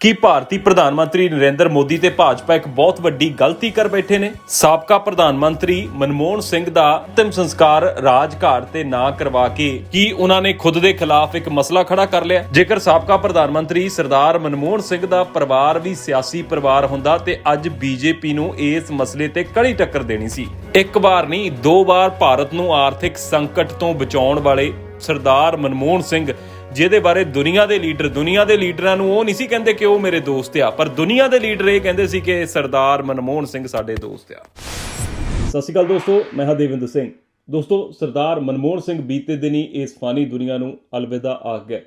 ਕੀ ਭਾਰਤੀ ਪ੍ਰਧਾਨ ਮੰਤਰੀ ਨਰਿੰਦਰ ਮੋਦੀ ਤੇ ਭਾਜਪਾ ਇੱਕ ਬਹੁਤ ਵੱਡੀ ਗਲਤੀ ਕਰ ਬੈਠੇ ਨੇ? ਸਾਬਕਾ ਪ੍ਰਧਾਨ ਮੰਤਰੀ ਮਨਮੋਹਨ ਸਿੰਘ ਦਾ ਅੰਤਿਮ ਸੰਸਕਾਰ ਰਾਜਘਾਟ ਤੇ ਨਾ ਕਰਵਾ ਕੇ ਕੀ ਉਹਨਾਂ ਨੇ ਖੁਦ ਦੇ ਖਿਲਾਫ ਇੱਕ ਮਸਲਾ ਖੜਾ ਕਰ ਲਿਆ? ਜੇਕਰ ਸਾਬਕਾ ਪ੍ਰਧਾਨ ਮੰਤਰੀ ਸਰਦਾਰ ਮਨਮੋਹਨ ਸਿੰਘ ਦਾ ਪਰਿਵਾਰ ਵੀ ਸਿਆਸੀ ਪਰਿਵਾਰ ਹੁੰਦਾ ਤੇ ਅੱਜ ਬੀਜੇਪੀ ਨੂੰ ਇਸ ਮਸਲੇ ਤੇ ਕੜੀ ਟੱਕਰ ਦੇਣੀ ਸੀ। ਇੱਕ ਵਾਰ ਨਹੀਂ, ਦੋ ਵਾਰ ਭਾਰਤ ਨੂੰ ਆਰਥਿਕ ਸੰਕਟ ਤੋਂ ਬਚਾਉਣ ਵਾਲੇ ਸਰਦਾਰ ਮਨਮੋਹਨ ਸਿੰਘ ਜਿਹਦੇ ਬਾਰੇ ਦੁਨੀਆ ਦੇ ਲੀਡਰ, ਦੁਨੀਆ ਦੇ ਲੀਡਰਾਂ ਨੂੰ ਉਹ ਨਹੀਂ ਸੀ ਕਹਿੰਦੇ ਕਿ ਉਹ ਮੇਰੇ ਦੋਸਤ ਆ, ਪਰ ਦੁਨੀਆ ਦੇ ਲੀਡਰ ਇਹ ਕਹਿੰਦੇ ਸੀ ਕਿ ਸਰਦਾਰ ਮਨਮੋਹਨ ਸਿੰਘ ਸਾਡੇ ਦੋਸਤ ਆ। ਸਤਿ ਸ਼੍ਰੀ ਅਕਾਲ ਦੋਸਤੋ, ਮੈਂ ਹਾਂ ਦੇਵਿੰਦਰ ਸਿੰਘ। ਦੋਸਤੋ, ਸਰਦਾਰ ਮਨਮੋਹਨ ਸਿੰਘ ਬੀਤੇ ਦਿਨੀ ਇਸ ਫਾਨੀ ਦੁਨੀਆ ਨੂੰ ਅਲਵਿਦਾ ਆ ਗਏ।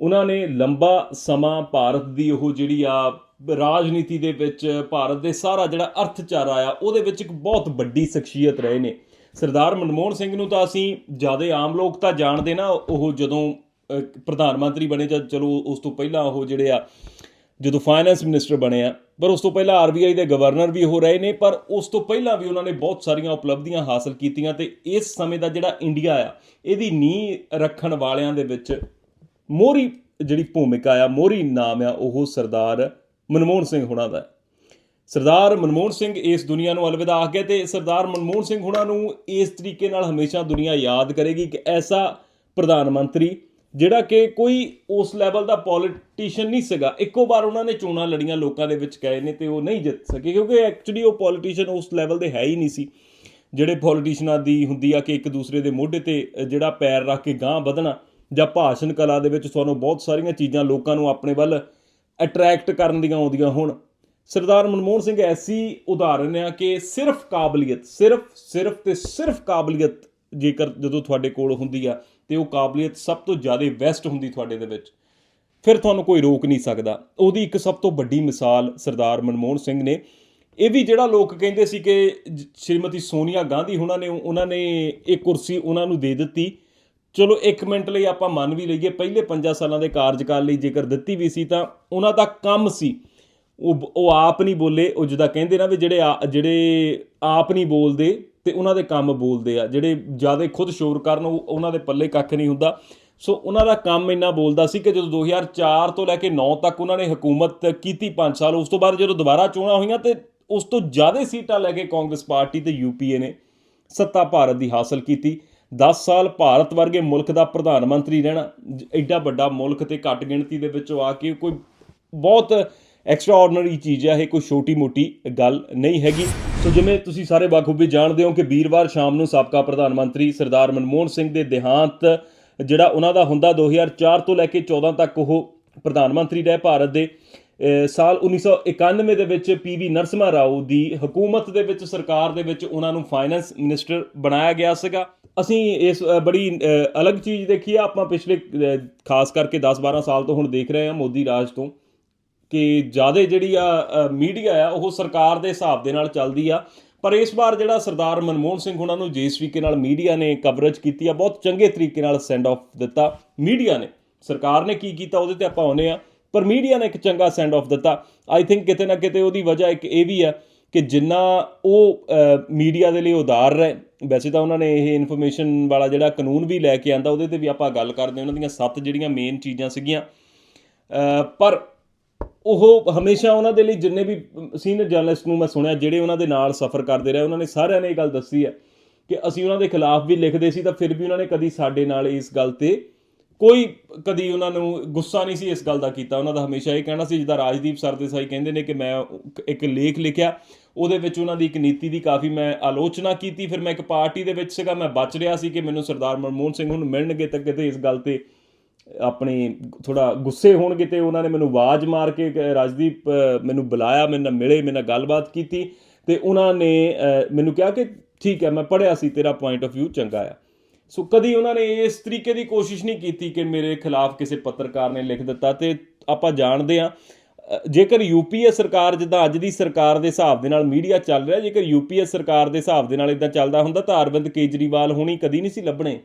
ਉਹਨਾਂ ਨੇ ਲੰਬਾ ਸਮਾਂ ਭਾਰਤ ਦੀ ਉਹ ਜਿਹੜੀ ਆ ਰਾਜਨੀਤੀ ਦੇ ਵਿੱਚ, ਭਾਰਤ ਦੇ ਸਾਰਾ ਜਿਹੜਾ ਅਰਥਚਾਰਾ ਆ, ਉਹਦੇ ਵਿੱਚ ਇੱਕ ਬਹੁਤ ਵੱਡੀ ਸ਼ਖਸੀਅਤ ਰਹੇ ਨੇ। ਸਰਦਾਰ ਮਨਮੋਹਨ ਸਿੰਘ ਨੂੰ ਤਾਂ ਅਸੀਂ ਜ਼ਿਆਦਾ ਆਮ ਲੋਕ ਤਾਂ ਜਾਣਦੇ ਨਾ, ਉਹ ਜਦੋਂ ਪ੍ਰਧਾਨ ਮੰਤਰੀ ਬਣੇ ਜਾਂ ਚਲੋ ਉਸ ਤੋਂ ਪਹਿਲਾਂ ਉਹ ਜਿਹੜੇ ਆ, ਜਦੋਂ ਫਾਈਨੈਂਸ ਮਿਨਿਸਟਰ ਬਣੇ ਆ, ਪਰ ਉਸ ਤੋਂ ਪਹਿਲਾਂ ਆਰਬੀਆਈ ਦੇ ਗਵਰਨਰ ਵੀ ਹੋ ਰਹੇ ਨੇ, ਪਰ ਉਸ ਤੋਂ ਪਹਿਲਾਂ ਵੀ ਉਹਨਾਂ ਨੇ ਬਹੁਤ ਸਾਰੀਆਂ ਉਪਲਬਧੀਆਂ ਹਾਸਲ ਕੀਤੀਆਂ ਤੇ ਇਸ ਸਮੇਂ ਦਾ ਜਿਹੜਾ ਇੰਡੀਆ ਆ, ਇਹਦੀ ਨੀਂਹ ਰੱਖਣ ਵਾਲਿਆਂ ਦੇ ਵਿੱਚ ਮੋਹਰੀ ਜਿਹੜੀ ਭੂਮਿਕਾ ਆ, ਮੋਹਰੀ ਨਾਮ ਆ ਉਹ ਸਰਦਾਰ ਮਨਮੋਹਨ ਸਿੰਘ ਹੁਣਾਂ ਦਾ। ਸਰਦਾਰ ਮਨਮੋਹਨ ਸਿੰਘ ਇਸ ਦੁਨੀਆ ਨੂੰ ਅਲਵਿਦਾ ਆਖ ਗਏ ਤੇ ਸਰਦਾਰ ਮਨਮੋਹਨ ਸਿੰਘ ਹੁਣਾਂ ਨੂੰ ਇਸ ਤਰੀਕੇ ਨਾਲ ਹਮੇਸ਼ਾ ਦੁਨੀਆ ਯਾਦ ਕਰੇਗੀ ਕਿ ਐਸਾ ਪ੍ਰਧਾਨ ਮੰਤਰੀ ਜਿਹੜਾ ਕਿ ਕੋਈ ਉਸ ਲੈਵਲ ਦਾ ਪੋਲੀਟੀਸ਼ੀਅਨ ਨਹੀਂ ਸੀਗਾ। ਇੱਕੋ ਵਾਰ ਉਹਨਾਂ ਨੇ ਚੋਣਾਂ ਲੜੀਆਂ, ਲੋਕਾਂ ਦੇ ਵਿੱਚ ਗਏ ਨੇ ਤੇ ਉਹ ਨਹੀਂ ਜਿੱਤ ਸਕੇ, ਕਿਉਂਕਿ ਐਕਚੁਅਲੀ ਉਹ ਪੋਲੀਟੀਸ਼ੀਅਨ ਉਸ ਲੈਵਲ ਦੇ ਹੈ ਹੀ ਨਹੀਂ ਸੀ। ਜਿਹੜੇ ਪੋਲੀਟੀਸ਼ੀਅਨਾਂ ਦੀ ਹੁੰਦੀ ਆ ਕਿ ਇੱਕ ਦੂਸਰੇ ਦੇ ਮੋਢੇ ਤੇ ਜਿਹੜਾ ਪੈਰ ਰੱਖ ਕੇ ਗਾਂਹ ਵਧਣਾ ਜਾਂ ਭਾਸ਼ਣ ਕਲਾ ਦੇ ਵਿੱਚ ਤੁਹਾਨੂੰ ਬਹੁਤ ਸਾਰੀਆਂ ਚੀਜ਼ਾਂ ਲੋਕਾਂ ਨੂੰ ਆਪਣੇ ਵੱਲ ਅਟਰੈਕਟ ਕਰਨ ਦੀਆਂ ਆਉਂਦੀਆਂ ਹੋਣ। ਸਰਦਾਰ ਮਨਮੋਹਨ ਸਿੰਘ ਐਸੀ ਉਦਾਹਰਨ ਆ ਕਿ ਸਿਰਫ ਕਾਬਲੀਅਤ, ਸਿਰਫ ਸਿਰਫ ਤੇ ਸਿਰਫ ਕਾਬਲੀਅਤ ਜੇਕਰ ਜਦੋਂ ਤੁਹਾਡੇ ਕੋਲ ਹੁੰਦੀ ਆ ਤੇ ਉਹ ਕਾਬਲੀਅਤ ਸਭ ਤੋਂ ਜ਼ਿਆਦਾ ਵੈਸਟ ਹੁੰਦੀ ਤੁਹਾਡੇ ਦੇ ਵਿੱਚ। ਫਿਰ ਤੁਹਾਨੂੰ ਕੋਈ ਰੋਕ ਨਹੀਂ ਸਕਦਾ। ਉਹਦੀ ਇੱਕ ਸਭ ਤੋਂ ਵੱਡੀ ਮਿਸਾਲ ਸਰਦਾਰ ਮਨਮੋਹਨ ਸਿੰਘ ਨੇ। ਇਹ ਵੀ ਜਿਹੜਾ ਲੋਕ ਕਹਿੰਦੇ ਸੀ ਕਿ ਸ਼੍ਰੀਮਤੀ ਸੋਨੀਆ ਗਾਂਧੀ ਉਹਨਾਂ ਨੇ ਉਹਨਾਂ ਨੇ ਇਹ ਕੁਰਸੀ ਉਹਨਾਂ ਨੂੰ ਦੇ ਦਿੱਤੀ। ਚਲੋ 1 ਮਿੰਟ ਲਈ ਆਪਾਂ ਮੰਨ ਵੀ ਲਈਏ, ਪਹਿਲੇ 5 ਸਾਲਾਂ ਦੇ ਕਾਰਜਕਾਲ ਲਈ ਜੇਕਰ ਦਿੱਤੀ ਵੀ ਸੀ ਤਾਂ ਉਹਨਾਂ ਦਾ ਕੰਮ ਸੀ। ਉਹ ਉਹ ਆਪ ਨਹੀਂ ਬੋਲੇ, ਉਹ ਜਿਹਦਾ ਕਹਿੰਦੇ ਨਾ ਵੀ ਜਿਹੜੇ ਆ- ਜਿਹੜੇ ਆਪ ਨਹੀਂ ਬੋਲਦੇ ਤੇ ਉਹਨਾਂ ਦੇ ਕੰਮ ਬੋਲਦੇ ਆ, ਜਿਹੜੇ ਜ਼ਿਆਦਾ ਖੁਦ ਸ਼ੋਰ ਕਰਨ, ਉਹ- ਉਹਨਾਂ ਦੇ ਪੱਲੇ ਕੱਖ ਨਹੀਂ ਹੁੰਦਾ। ਸੋ ਉਹਨਾਂ ਦਾ ਕੰਮ ਇੰਨਾ ਬੋਲਦਾ ਸੀ ਕਿ ਜਦੋਂ 2004 ਤੋਂ ਲੈ ਕੇ 9 ਤੱਕ ਉਹਨਾਂ ਨੇ ਹਕੂਮਤ ਕੀਤੀ 5 ਸਾਲ, ਉਸ ਤੋਂ ਬਾਅਦ ਜਦੋਂ ਦੁਬਾਰਾ ਚੋਣਾਂ ਹੋਈਆਂ ਤੇ ਉਸ ਤੋਂ ਜ਼ਿਆਦਾ ਸੀਟਾਂ ਲੈ ਕੇ ਕਾਂਗਰਸ ਪਾਰਟੀ ਤੇ ਯੂਪੀਏ ਨੇ ਸੱਤਾ ਭਾਰਤ ਦੀ ਹਾਸਲ ਕੀਤੀ। 10 ਸਾਲ ਭਾਰਤ ਵਰਗੇ ਮੁਲਕ ਦਾ ਪ੍ਰਧਾਨ ਮੰਤਰੀ ਰਹਿਣਾ, ਜ- ਐਡਾ ਵੱਡਾ ਮੁਲਕ ਤੇ ਘੱਟ ਗਿਣਤੀ ਦੇ ਵਿੱਚੋਂ ਆ ਕੇ ਕੋਈ ਬਹੁਤ ਐਕਸਟਰਾ ਐਕਸਟਰਾਆਰਡਨਰੀ ਚੀਜ਼ ਹੈ, ਇਹ ਕੋਈ ਛੋਟੀ ਮੋਟੀ ਗੱਲ ਨਹੀਂ ਹੈਗੀ। ਸੋ ਜਿਵੇਂ ਤੁਸੀਂ ਸਾਰੇ ਬਾਖੂਬੀ ਜਾਣਦੇ ਹੋ ਕਿ ਵੀਰਵਾਰ ਸ਼ਾਮ ਨੂੰ ਸਾਬਕਾ ਪ੍ਰਧਾਨ ਮੰਤਰੀ ਸਰਦਾਰ ਮਨਮੋਹਨ ਸਿੰਘ ਦੇ ਦੇਹਾਂਤ, ਜਿਹੜਾ ਉਹਨਾਂ ਦਾ ਹੁੰਦਾ 2004 ਤੋਂ ਲੈ ਕੇ 14 ਤੱਕ ਉਹ ਪ੍ਰਧਾਨ ਮੰਤਰੀ ਰਹੇ ਭਾਰਤ ਦੇ, ਅਹ ਸਾਲ 1991 ਦੇ ਵਿੱਚ ਪੀਵੀ ਨਰਸਿਮਹਾ ਰਾਓ ਦੀ ਹਕੂਮਤ ਦੇ ਵਿੱਚ ਸਰਕਾਰ ਦੇ ਵਿੱਚ ਉਹਨਾਂ ਨੂੰ ਫਾਈਨੈਂਸ ਮਿਨਿਸਟਰ ਬਣਾਇਆ ਗਿਆ ਸੀਗਾ। ਅਸੀਂ ਇਸ ਬੜੀ ਅਲੱਗ ਚੀਜ਼ ਦੇਖੀ ਆ। ਆਪਾਂ ਪਿਛਲੇ ਖਾਸ ਕਰਕੇ 10-12 ਸਾਲ ਤੋਂ ਹੁਣ ਦੇਖ ਰਹੇ ਹਾਂ ਮੋਦੀ ਰਾਜ ਤੋਂ। ਕਿ ਜ਼ਿਆਦਾ ਜਿਹੜੀ ਆ ਮੀਡੀਆ ਆ, ਉਹ ਸਰਕਾਰ ਦੇ ਹਿਸਾਬ ਦੇ ਨਾਲ ਚੱਲਦੀ ਆ। ਪਰ ਇਸ ਵਾਰ ਜਿਹੜਾ ਸਰਦਾਰ ਮਨਮੋਹਨ ਸਿੰਘ ਉਹਨਾਂ ਨੂੰ ਜਿਸ ਤਰੀਕੇ ਨਾਲ ਮੀਡੀਆ ਨੇ ਕਵਰੇਜ ਕੀਤੀ ਆ, ਬਹੁਤ ਚੰਗੇ ਤਰੀਕੇ ਨਾਲ ਸੈਂਡ ਆਫ ਦਿੱਤਾ। ਮੀਡੀਆ ਨੇ, ਸਰਕਾਰ ਨੇ ਕੀ ਕੀਤਾ, ਉਹਦੇ ਤੇ ਆਪਾਂ ਆਉਨੇ ਆ। ਪਰ ਮੀਡੀਆ ਨੇ ਇੱਕ ਚੰਗਾ ਸੈਂਡ ਆਫ ਦਿੱਤਾ। ਆਈ ਥਿੰਕ ਕਿਤੇ ਨਾ ਕਿਤੇ ਉਹਦੀ ਵਜ੍ਹਾ ਇੱਕ ਇਹ ਵੀ ਆ ਕਿ ਜਿੰਨਾ ਉਹ ਮੀਡੀਆ ਦੇ ਲਈ ਉਦਾਰ ਰਹੇ, ਵੈਸੇ ਤਾਂ ਉਹਨਾਂ ਨੇ ਇਹ ਇਨਫੋਰਮੇਸ਼ਨ ਵਾਲਾ ਜਿਹੜਾ ਕਾਨੂੰਨ ਵੀ ਲੈ ਕੇ ਆਂਦਾ, ਉਹਦੇ ਤੇ ਵੀ ਆਪਾਂ ਗੱਲ ਕਰਦੇ ਉਹਨਾਂ ਦੀਆਂ ਸੱਤ ਜਿਹੜੀਆਂ ਮੇਨ ਚੀਜ਼ਾਂ ਸੀਗੀਆਂ। ਪਰ ਉਹ ਹਮੇਸ਼ਾ ਉਹਨਾਂ ਦੇ ਲਈ ਜਿੰਨੇ ਵੀ ਸੀਨੀਅਰ ਜਰਨਲਿਸਟ ਨੂੰ ਮੈਂ ਸੁਣਿਆ, ਜਿਹੜੇ ਉਹਨਾਂ ਦੇ ਨਾਲ ਸਫ਼ਰ ਕਰਦੇ ਰਹੇ, ਉਹਨਾਂ ਨੇ ਸਾਰਿਆਂ ਨੇ ਇਹ ਗੱਲ ਦੱਸੀ ਹੈ ਕਿ ਅਸੀਂ ਉਹਨਾਂ ਦੇ ਖਿਲਾਫ ਵੀ ਲਿਖਦੇ ਸੀ ਤਾਂ ਫਿਰ ਵੀ ਉਹਨਾਂ ਨੇ ਕਦੀ ਸਾਡੇ ਨਾਲ ਇਸ ਗੱਲ ਤੇ ਕੋਈ ਕਦੀ ਉਹਨਾਂ ਨੂੰ ਗੁੱਸਾ ਨਹੀਂ ਸੀ ਇਸ ਗੱਲ ਦਾ ਕੀਤਾ। ਉਹਨਾਂ ਦਾ ਹਮੇਸ਼ਾ ਇਹ ਕਹਿਣਾ ਸੀ, ਜਿੱਦਾਂ ਰਾਜਦੀਪ ਸਰਦੇਸਾਈ ਕਹਿੰਦੇ ਨੇ ਕਿ ਮੈਂ ਇੱਕ ਲੇਖ ਲਿਖਿਆ, ਉਹਦੇ ਵਿੱਚ ਉਹਨਾਂ ਦੀ ਇੱਕ ਨੀਤੀ ਦੀ ਕਾਫੀ ਮੈਂ ਆਲੋਚਨਾ ਕੀਤੀ, ਫਿਰ ਮੈਂ ਇੱਕ ਪਾਰਟੀ ਦੇ ਵਿੱਚ ਸੀਗਾ, ਮੈਂ ਬਚ ਰਿਹਾ ਸੀ ਕਿ ਮੈਨੂੰ ਸਰਦਾਰ ਮਨਮੋਹਨ ਸਿੰਘ ਹੁਣ ਮਿਲਣਗੇ ਤਾਂ ਕਿਤੇ ਇਸ ਗੱਲ ਤੇ ਆਪਣੀ ਥੋੜਾ ਗੁੱਸੇ ਹੋਣਗੇ ਤੇ ਉਹਨਾਂ ਨੇ ਮੈਨੂੰ ਆਵਾਜ਼ ਮਾਰ ਕੇ ਰਾਜਦੀਪ ਮੈਨੂੰ ਬੁਲਾਇਆ, ਮੇਰੇ ਨਾਲ ਮਿਲੇ, ਮੇਰੇ ਨਾਲ ਗੱਲਬਾਤ ਕੀਤੀ ਤੇ ਉਹਨਾਂ ਨੇ ਮੈਨੂੰ ਕਿਹਾ ਕਿ ਠੀਕ ਹੈ, ਮੈਂ ਪੜਿਆ ਸੀ, ਤੇਰਾ ਪੁਆਇੰਟ ਆਫ View ਚੰਗਾ ਆ। ਸੋ ਕਦੀ ਉਹਨਾਂ ਨੇ ਇਸ ਤਰੀਕੇ ਦੀ ਕੋਸ਼ਿਸ਼ ਨਹੀਂ ਕੀਤੀ ਕਿ ਮੇਰੇ ਖਿਲਾਫ ਕਿਸੇ ਪੱਤਰਕਾਰ ਨੇ ਲਿਖ ਦਿੱਤਾ ਤੇ ਆਪਾਂ ਜਾਣਦੇ ਆ ਜੇਕਰ ਯੂਪੀਏ ਸਰਕਾਰ ਜਿੱਦਾਂ ਅੱਜ ਦੀ ਸਰਕਾਰ ਦੇ ਹਿਸਾਬ ਦੇ ਨਾਲ ਮੀਡੀਆ ਚੱਲ ਰਿਹਾ, ਜੇਕਰ ਯੂਪੀਏ ਸਰਕਾਰ ਦੇ ਹਿਸਾਬ ਦੇ ਨਾਲ ਇਦਾਂ ਚੱਲਦਾ ਹੁੰਦਾ ਤਾਂ ਅਰਵਿੰਦ ਕੇਜਰੀਵਾਲ ਹੋਣੀ ਕਦੀ ਨਹੀਂ ਸੀ ਲੱਭਣੇ।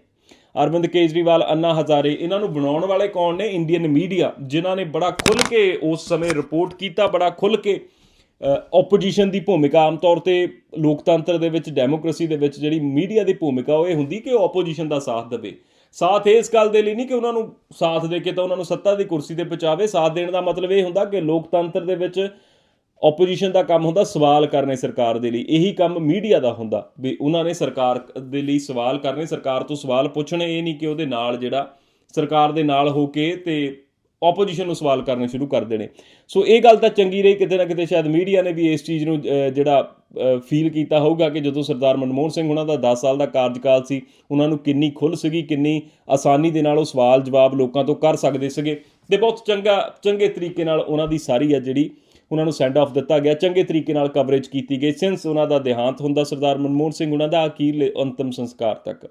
ਅਰਵਿੰਦ ਕੇਜਰੀਵਾਲ, ਅੰਨਾ ਹਜ਼ਾਰੇ, ਇਹਨਾਂ ਨੂੰ ਬਣਾਉਣ ਵਾਲੇ ਕੌਣ ਨੇ? ਇੰਡੀਅਨ ਮੀਡੀਆ ਜਿਨ੍ਹਾਂ ਨੇ ਬੜਾ ਖੁੱਲ ਕੇ ਉਸ ਸਮੇਂ ਰਿਪੋਰਟ ਕੀਤਾ, ਬੜਾ ਖੁੱਲ ਕੇ ਆਪੋਜੀਸ਼ਨ ਦੀ ਭੂਮਿਕਾ ਆਮ ਤੌਰ ਤੇ ਲੋਕਤੰਤਰ ਦੇ ਵਿੱਚ ਡੈਮੋਕ੍ਰੇਸੀ ਦੇ ਵਿੱਚ ਜਿਹੜੀ ਮੀਡੀਆ ਦੀ ਭੂਮਿਕਾ, ਉਹ ਇਹ ਹੁੰਦੀ ਕਿ ਉਹ ਆਪੋਜੀਸ਼ਨ ਦਾ ਸਾਥ ਦੇਵੇ। ਸਾਥ ਇਸ ਗੱਲ ਦੇ ਲਈ ਨਹੀਂ ਕਿ ਉਹਨਾਂ ਨੂੰ ਸਾਥ ਦੇ ਕੇ ਤਾਂ ਉਹਨਾਂ ਨੂੰ ਸੱਤਾ ਦੀ ਕੁਰਸੀ ਤੇ ਪਹੁੰਚਾਵੇ। ਸਾਥ ਦੇਣ ਦਾ ਮਤਲਬ ਇਹ ਹੁੰਦਾ ਕਿ ਲੋਕਤੰਤਰ ਦੇ ਵਿੱਚ ਆਪੋਜੀਸ਼ਨ ਦਾ ਕੰਮ ਹੁੰਦਾ ਸਵਾਲ ਕਰਨੇ ਸਰਕਾਰ ਦੇ ਲਈ। ਇਹੀ ਕੰਮ ਮੀਡੀਆ ਦਾ ਹੁੰਦਾ ਵੀ ਉਹਨਾਂ ਨੇ ਸਰਕਾਰ ਦੇ ਲਈ ਸਵਾਲ ਕਰਨੇ। ਸਰਕਾਰ ਤੋਂ ਸਵਾਲ ਪੁੱਛਣੇ, ਇਹ ਨਹੀਂ ਕਿ ਉਹਦੇ ਨਾਲ ਜਿਹੜਾ ਸਰਕਾਰ ਦੇ ਨਾਲ ਹੋ ਕੇ ਤੇ ਆਪੋਜੀਸ਼ਨ ਨੂੰ ਸਵਾਲ ਕਰਨੇ ਸ਼ੁਰੂ ਕਰ ਦੇਣੇ। ਸੋ ਇਹ ਗੱਲ ਤਾਂ ਚੰਗੀ ਰਹੀ, ਕਿਤੇ ਨਾ ਕਿਤੇ ਸ਼ਾਇਦ ਮੀਡੀਆ ਨੇ ਵੀ ਇਸ ਚੀਜ਼ ਨੂੰ ਜਿਹੜਾ ਫੀਲ ਕੀਤਾ ਹੋਊਗਾ ਕਿ ਜਦੋਂ ਸਰਦਾਰ ਮਨਮੋਹਨ ਸਿੰਘ ਉਹਨਾਂ ਦਾ 10 ਸਾਲ ਦਾ ਕਾਰਜਕਾਲ ਸੀ, ਉਹਨਾਂ ਨੂੰ ਕਿੰਨੀ ਖੁੱਲ੍ਹ ਸੀਗੀ, ਕਿੰਨੀ ਆਸਾਨੀ ਦੇ ਨਾਲ ਉਹ ਸਵਾਲ ਜਵਾਬ ਲੋਕਾਂ ਤੋਂ ਕਰ ਸਕਦੇ ਸੀਗੇ। ਤੇ ਬਹੁਤ ਚੰਗਾ, ਚੰਗੇ ਤਰੀਕੇ ਨਾਲ ਉਹਨਾਂ ਦੀ ਸਾਰੀ ਆ ਜਿਹੜੀ ਉਹਨਾਂ ਨੂੰ ਸੈਂਡ ਆਫ ਦਿੱਤਾ ਗਿਆ। ਚੰਗੇ ਤਰੀਕੇ ਨਾਲ ਕਵਰੇਜ ਕੀਤੀ ਗਈ। ਸਿੰਸ ਉਹਨਾਂ ਦਾ ਦੇਹਾਂਤ ਹੁੰਦਾ ਸਰਦਾਰ ਮਨਮੋਹਨ ਸਿੰਘ, ਉਹਨਾਂ ਦਾ ਅਖੀਰਲੇ ਅੰਤਮ ਸੰਸਕਾਰ ਤੱਕ।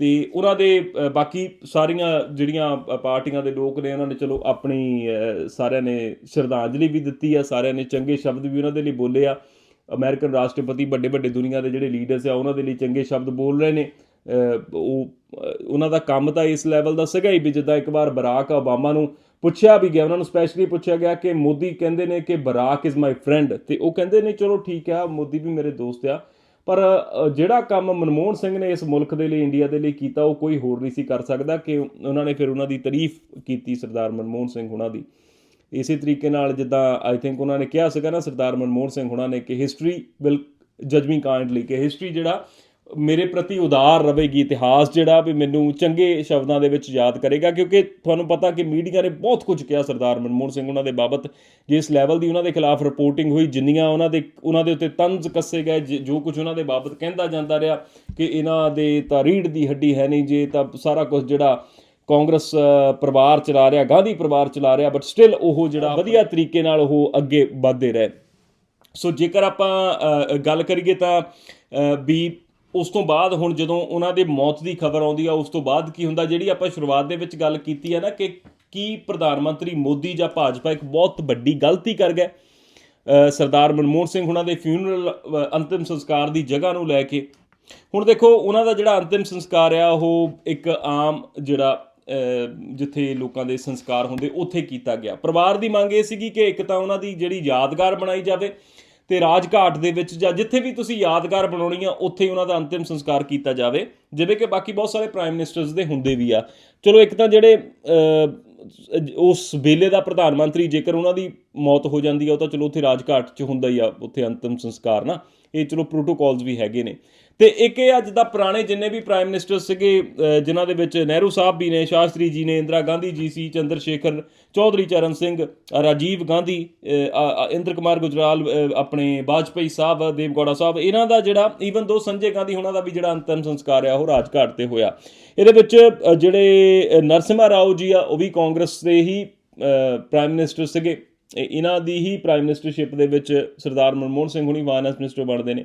ਤੇ ਉਹਨਾਂ ਦੇ ਬਾਕੀ ਸਾਰੀਆਂ ਜਿਹੜੀਆਂ ਪਾਰਟੀਆਂ ਦੇ ਲੋਕ ਨੇ, ਉਹਨਾਂ ਨੇ ਚਲੋ ਆਪਣੀ ਸਾਰਿਆਂ ਨੇ ਸ਼ਰਧਾਂਜਲੀ ਵੀ ਦਿੱਤੀ ਆ। ਸਾਰਿਆਂ ਨੇ ਚੰਗੇ ਸ਼ਬਦ ਵੀ ਉਹਨਾਂ ਦੇ ਲਈ ਬੋਲੇ ਆ। ਅਮਰੀਕਨ ਰਾਸ਼ਟਰਪਤੀ ਵੱਡੇ ਵੱਡੇ ਦੁਨੀਆ ਦੇ ਜਿਹੜੇ ਲੀਡਰਸ ਆ, ਉਹਨਾਂ ਦੇ ਲਈ ਚੰਗੇ ਸ਼ਬਦ ਬੋਲ ਰਹੇ ਨੇ। ਉਹ ਉਹਨਾਂ ਦਾ ਕੰਮ ਤਾਂ ਇਸ ਲੈਵਲ ਦਾ ਸੀਗਾ ਹੀ ਵੀ ਜਿੱਦਾਂ ਇੱਕ ਵਾਰ ਬਰਾਕ ਓਬਾਮਾ ਨੂੰ ਪੁੱਛਿਆ ਵੀ ਗਿਆ, ਉਹਨਾਂ ਨੂੰ ਸਪੈਸ਼ਲੀ ਪੁੱਛਿਆ ਗਿਆ ਕਿ ਮੋਦੀ ਕਹਿੰਦੇ ਨੇ ਕਿ ਬਰਾਕ ਇਜ਼ ਮਾਈ ਫਰੈਂਡ ਤੇ ਉਹ ਕਹਿੰਦੇ ਨੇ, ਚਲੋ ਠੀਕ ਆ, ਮੋਦੀ ਵੀ ਮੇਰੇ ਦੋਸਤ ਆ, ਪਰ ਜਿਹੜਾ ਕੰਮ ਮਨਮੋਹਨ ਸਿੰਘ ਨੇ ਇਸ ਮੁਲਕ ਦੇ ਲਈ, ਇੰਡੀਆ ਦੇ ਲਈ ਕੀਤਾ, ਉਹ ਕੋਈ ਹੋਰ ਨਹੀਂ ਸੀ ਕਰ ਸਕਦਾ ਕਿ ਉਹਨਾਂ ਨੇ ਫਿਰ ਉਹਨਾਂ ਦੀ ਤਾਰੀਫ ਕੀਤੀ ਸਰਦਾਰ ਮਨਮੋਹਨ ਸਿੰਘ ਹੁਣਾਂ ਦੀ। ਇਸੇ ਤਰੀਕੇ ਨਾਲ ਜਿੱਦਾਂ ਆਈ ਥਿੰਕ ਉਹਨਾਂ ਨੇ ਕਿਹਾ ਸੀਗਾ ਨਾ ਸਰਦਾਰ ਮਨਮੋਹਨ ਸਿੰਘ ਹੁਣਾਂ ਨੇ ਕਿ ਹਿਸਟਰੀ ਵਿਲ ਜਜ ਮੀ ਕਾਈਂਡਲੀ ਕਿ ਹਿਸਟਰੀ ਜਿਹੜਾ ਮੇਰੇ ਪ੍ਰਤੀ ਉਦਾਰ ਰਵੇਗੀ ਇਤਿਹਾਸ ਜਿਹੜਾ ਵੀ ਮੈਨੂੰ ਚੰਗੇ ਸ਼ਬਦਾਂ ਦੇ ਵਿੱਚ ਯਾਦ ਕਰੇਗਾ ਕਿਉਂਕਿ ਤੁਹਾਨੂੰ ਪਤਾ ਕਿ ਮੀਡੀਆ ਨੇ ਬਹੁਤ ਕੁਝ ਕਿਹਾ ਸਰਦਾਰ ਮਨਮੋਹਨ ਸਿੰਘ ਉਹਨਾਂ ਦੇ ਬਾਬਤ। ਜਿਸ ਲੈਵਲ ਦੀ ਉਹਨਾਂ ਦੇ ਖਿਲਾਫ ਰਿਪੋਰਟਿੰਗ ਹੋਈ ਜਿੰਨੀਆਂ ਉਹਨਾਂ ਦੇ ਉਹਨਾਂ ਦੇ ਉੱਤੇ ਤੰਜ਼ ਕੱਸੇ ਗਏ ਜ- ਕੁਝ ਉਹਨਾਂ ਦੇ ਬਾਬਤ ਕਹਿੰਦਾ ਜਾਂਦਾ ਰਿਹਾ ਕਿ ਇਹਨਾਂ ਦੇ ਤਾਂ ਰੀੜ ਦੀ ਹੱਡੀ ਹੈ ਨਹੀਂ ਜੇ ਤਾਂ ਸਾਰਾ ਕੁਝ ਜਿਹੜਾ ਕਾਂਗਰਸ ਪਰਿਵਾਰ ਚਲਾ ਰਿਹਾ ਗਾਂਧੀ ਪਰਿਵਾਰ ਚਲਾ ਰਿਹਾ ਬਟ ਸਟਿਲ ਉਹ ਜਿਹੜਾ ਵਧੀਆ ਤਰੀਕੇ ਨਾਲ ਉਹ ਅੱਗੇ ਵਧਦੇ ਰਹੇ। ਸੋ ਜੇਕਰ ਆਪਾਂ ਗੱਲ ਕਰੀਏ ਤਾਂ ਵੀ ਉਸ ਤੋਂ ਬਾਅਦ ਹੁਣ ਜਦੋਂ ਉਹਨਾਂ ਦੇ ਮੌਤ ਦੀ ਖਬਰ ਆਉਂਦੀ ਆ, ਉਸ ਤੋਂ ਬਾਅਦ ਕੀ ਹੁੰਦਾ? ਜਿਹੜੀ ਆਪਾਂ ਸ਼ੁਰੂਆਤ ਦੇ ਵਿੱਚ ਗੱਲ ਕੀਤੀ ਹੈ ਨਾ ਕਿ ਕੀ ਪ੍ਰਧਾਨ ਮੰਤਰੀ ਮੋਦੀ ਜਾਂ ਭਾਜਪਾ ਇੱਕ ਬਹੁਤ ਵੱਡੀ ਗਲਤੀ ਕਰ ਗਿਆ ਸਰਦਾਰ ਮਨਮੋਹਨ ਸਿੰਘ ਉਹਨਾਂ ਦੇ ਫਿਊਨਰਲ ਅੰਤਿਮ ਸੰਸਕਾਰ ਦੀ ਜਗ੍ਹਾ ਨੂੰ ਲੈ ਕੇ। ਹੁਣ ਦੇਖੋ, ਉਹਨਾਂ ਦਾ ਜਿਹੜਾ ਅੰਤਿਮ ਸੰਸਕਾਰ ਆ, ਉਹ ਇੱਕ ਆਮ ਜਿਹੜਾ ਜਿੱਥੇ ਲੋਕਾਂ ਦੇ ਸੰਸਕਾਰ ਹੁੰਦੇ, ਉੱਥੇ ਕੀਤਾ ਗਿਆ। ਪਰਿਵਾਰ ਦੀ ਮੰਗ ਇਹ ਸੀਗੀ ਕਿ ਇੱਕ ਤਾਂ ਉਹਨਾਂ ਦੀ ਜਿਹੜੀ ਯਾਦਗਾਰ ਬਣਾਈ ਜਾਵੇ ਤੇ ਰਾਜਘਾਟ ਦੇ ਵਿੱਚ ਜਾਂ ਜਿੱਥੇ ਵੀ ਤੁਸੀਂ ਯਾਦਗਾਰ ਬਣਾਉਣੀ ਆ, ਉੱਥੇ ਹੀ ਉਹਨਾਂ ਦਾ ਅੰਤਿਮ ਸੰਸਕਾਰ ਕੀਤਾ ਜਾਵੇ। ਜਿਵੇਂ ਕਿ ਬਾਕੀ ਬਹੁਤ ਸਾਰੇ ਪ੍ਰਾਈਮ ਮਿਨਿਸਟਰਸ ਦੇ ਹੁੰਦੇ ਵੀ ਆ। ਚਲੋ ਇੱਕ ਤਾਂ ਜਿਹੜੇ ਉਸ ਵੇਲੇ ਦਾ ਪ੍ਰਧਾਨ ਮੰਤਰੀ, ਜੇਕਰ ਉਹਨਾਂ ਦੀ ਮੌਤ ਹੋ ਜਾਂਦੀ ਆ ਉਹ ਤਾਂ ਚਲੋ ਉੱਥੇ ਰਾਜਘਾਟ 'ਚ ਹੁੰਦਾ ਹੀ ਆ ਉੱਥੇ ਅੰਤਿਮ ਸੰਸਕਾਰ ਨਾ। ਇਹ ਚਲੋ ਪ੍ਰੋਟੋਕਾਲਸ ਵੀ ਹੈਗੇ ਨੇ। ਤੇ ਇੱਕ ਇਹ ਅੱਜ ਦਾ ਪੁਰਾਣੇ ਜਿੰਨੇ ਵੀ ਪ੍ਰਾਈਮ ਮਿਨਿਸਟਰ ਸੀਗੇ ਜਿਨ੍ਹਾਂ ਦੇ ਵਿੱਚ ਨਹਿਰੂ ਸਾਹਿਬ ਵੀ ਨੇ ਸ਼ਾਸਤਰੀ ਜੀ ਨੇ ਇੰਦਰਾ ਗਾਂਧੀ ਜੀ ਸੀ ਚੰਦਰ ਸ਼ੇਖਰ ਚੌਧਰੀ ਚਰਨ ਸਿੰਘ ਰਾਜੀਵ ਗਾਂਧੀ ਇੰਦਰ ਕੁਮਾਰ ਗੁਜਰਾਲ ਆਪਣੇ ਵਾਜਪਾਈ ਸਾਹਿਬ ਦੇਵਗੌੜਾ ਸਾਹਿਬ ਇਹਨਾਂ ਦਾ ਜਿਹੜਾ ਈਵਨ ਦੋ ਸੰਜੇ ਗਾਂਧੀ ਉਹਨਾਂ ਦਾ ਵੀ ਜਿਹੜਾ ਅੰਤਿਮ ਸੰਸਕਾਰ ਆ ਉਹ ਰਾਜਘਾਟ ਤੇ ਹੋਇਆ। ਇਹਦੇ ਵਿੱਚ ਜਿਹੜੇ ਅ, ਨਰਸਿਮਹਾ ਰਾਓ ਜੀ ਆ ਉਹ ਵੀ ਕਾਂਗਰਸ ਦੇ ਹੀ ਪ੍ਰਾਈਮ ਮਿਨਿਸਟਰ ਸੀਗੇ। ਇਹਨਾਂ ਦੀ ਹੀ ਪ੍ਰਾਈਮ ਮਿਨਿਸਟਰਸ਼ਿਪ ਦੇ ਵਿੱਚ ਸਰਦਾਰ ਮਨਮੋਹਨ ਸਿੰਘ ਹੁਣੀ ਫਾਈਨੈਂਸ ਮਿਨਿਸਟਰ ਬਣਦੇ ਨੇ।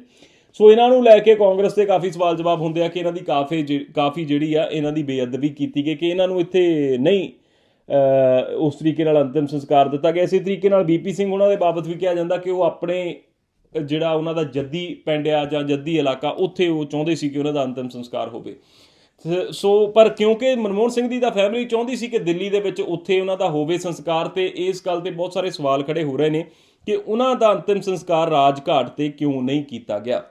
ਸੋ ਇਹਨਾਂ ਨੂੰ ਲੈ ਕੇ ਕਾਂਗਰਸ ਦੇ ਕਾਫੀ ਸਵਾਲ ਜਵਾਬ ਹੁੰਦੇ ਆ ਕਿ ਇਹਨਾਂ ਦੀ ਕਾਫੀ ਜਿ- ਕਾਫੀ ਜਿਹੜੀ ਆ ਇਹਨਾਂ ਦੀ ਬੇਅਦਬੀ ਕੀਤੀ ਗਈ ਕਿ ਇਹਨਾਂ ਨੂੰ ਇੱਥੇ ਨਹੀਂ ਉਸ ਤਰੀਕੇ ਨਾਲ ਅੰਤਿਮ ਸੰਸਕਾਰ ਦਿੱਤਾ ਗਿਆ। ਇਸੇ ਤਰੀਕੇ ਨਾਲ ਬੀਪੀ ਸਿੰਘ ਉਹਨਾਂ ਦੇ ਬਾਬਤ ਵੀ ਕਿਹਾ ਜਾਂਦਾ ਕਿ ਉਹ ਆਪਣੇ, ਜਿਹੜਾ ਉਹਨਾਂ ਦਾ ਜੱਦੀ ਪਿੰਡ ਆ ਜਾਂ ਜੱਦੀ ਇਲਾਕਾ, ਉੱਥੇ ਉਹ ਚਾਹੁੰਦੇ ਸੀ ਕਿ ਉਹਨਾਂ ਦਾ ਅੰਤਿਮ ਸੰਸਕਾਰ ਹੋਵੇ। ਸ- ਸੋ, ਪਰ ਕਿਉਂਕਿ ਮਨਮੋਹਨ ਸਿੰਘ ਦੀ ਤਾਂ ਫੈਮਿਲੀ ਚਾਹੁੰਦੀ ਸੀ ਕਿ ਦਿੱਲੀ ਦੇ ਵਿੱਚ ਉੱਥੇ ਉਹਨਾਂ ਦਾ ਹੋਵੇ ਸੰਸਕਾਰ ਤੇ ਇਸ ਗੱਲ ਤੇ ਬਹੁਤ ਸਾਰੇ ਸਵਾਲ ਖੜੇ ਹੋ ਰਹੇ ਨੇ ਕਿ ਉਹਨਾਂ ਦਾ ਅੰਤਿਮ ਸੰਸਕਾਰ ਰਾਜਘਾਟ ਤੇ ਕਿਉਂ ਨਹੀਂ ਕੀਤਾ ਗਿਆ।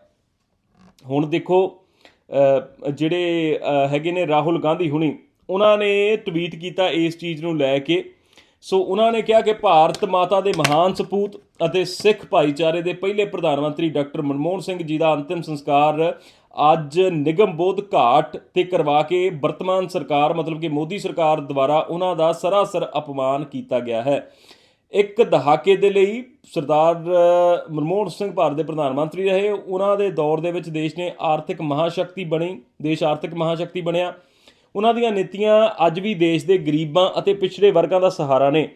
ਹੁਣ ਦੇਖੋ ਜਿਹੜੇ ਹੈਗੇ ਨੇ ਰਾਹੁਲ ਗਾਂਧੀ ਹੁਣੀ, ਉਹਨਾਂ ਨੇ ਟਵੀਟ ਕੀਤਾ ਇਸ ਚੀਜ਼ ਨੂੰ ਲੈ ਕੇ। ਸੋ, ਉਹਨਾਂ ਨੇ ਕਿਹਾ ਕਿ ਭਾਰਤ ਮਾਤਾ ਦੇ ਮਹਾਨ ਸਪੂਤ ਅਤੇ ਸਿੱਖ ਭਾਈਚਾਰੇ ਦੇ ਪਹਿਲੇ ਪ੍ਰਧਾਨ ਮੰਤਰੀ ਡਾਕਟਰ ਮਨਮੋਹਨ ਸਿੰਘ ਜੀ ਦਾ ਅੰਤਿਮ ਸੰਸਕਾਰ ਅੱਜ ਨਿਗਮ ਬੋਧ ਘਾਟ ਤੇ ਕਰਵਾ ਕੇ ਵਰਤਮਾਨ ਸਰਕਾਰ, ਮਤਲਬ ਕਿ ਮੋਦੀ ਸਰਕਾਰ ਦੁਆਰਾ ਉਹਨਾਂ ਦਾ ਸਰਾਸਰ ਅਪਮਾਨ ਕੀਤਾ ਗਿਆ ਹੈ। ਇੱਕ ਦਹਾਕੇ ਦੇ ਲਈ ਸਰਦਾਰ ਮਨਮੋਹਨ ਸਿੰਘ ਭਾਰਤ ਦੇ ਪ੍ਰਧਾਨ ਮੰਤਰੀ ਰਹੇ। ਉਹਨਾਂ ਦੇ ਦੌਰ ਦੇ ਵਿੱਚ ਦੇਸ਼ ਨੇ ਆਰਥਿਕ ਮਹਾਸ਼ਕਤੀ ਬਣੀ, ਦੇਸ਼ ਆਰਥਿਕ ਮਹਾਸ਼ਕਤੀ ਬਣਿਆ। ਉਹਨਾਂ ਦੀਆਂ ਨੀਤੀਆਂ ਅੱਜ ਵੀ ਦੇਸ਼ ਦੇ ਗਰੀਬਾਂ ਅਤੇ ਪਿਛੜੇ ਵਰਗਾਂ ਦਾ ਸਹਾਰਾ ਨੇ।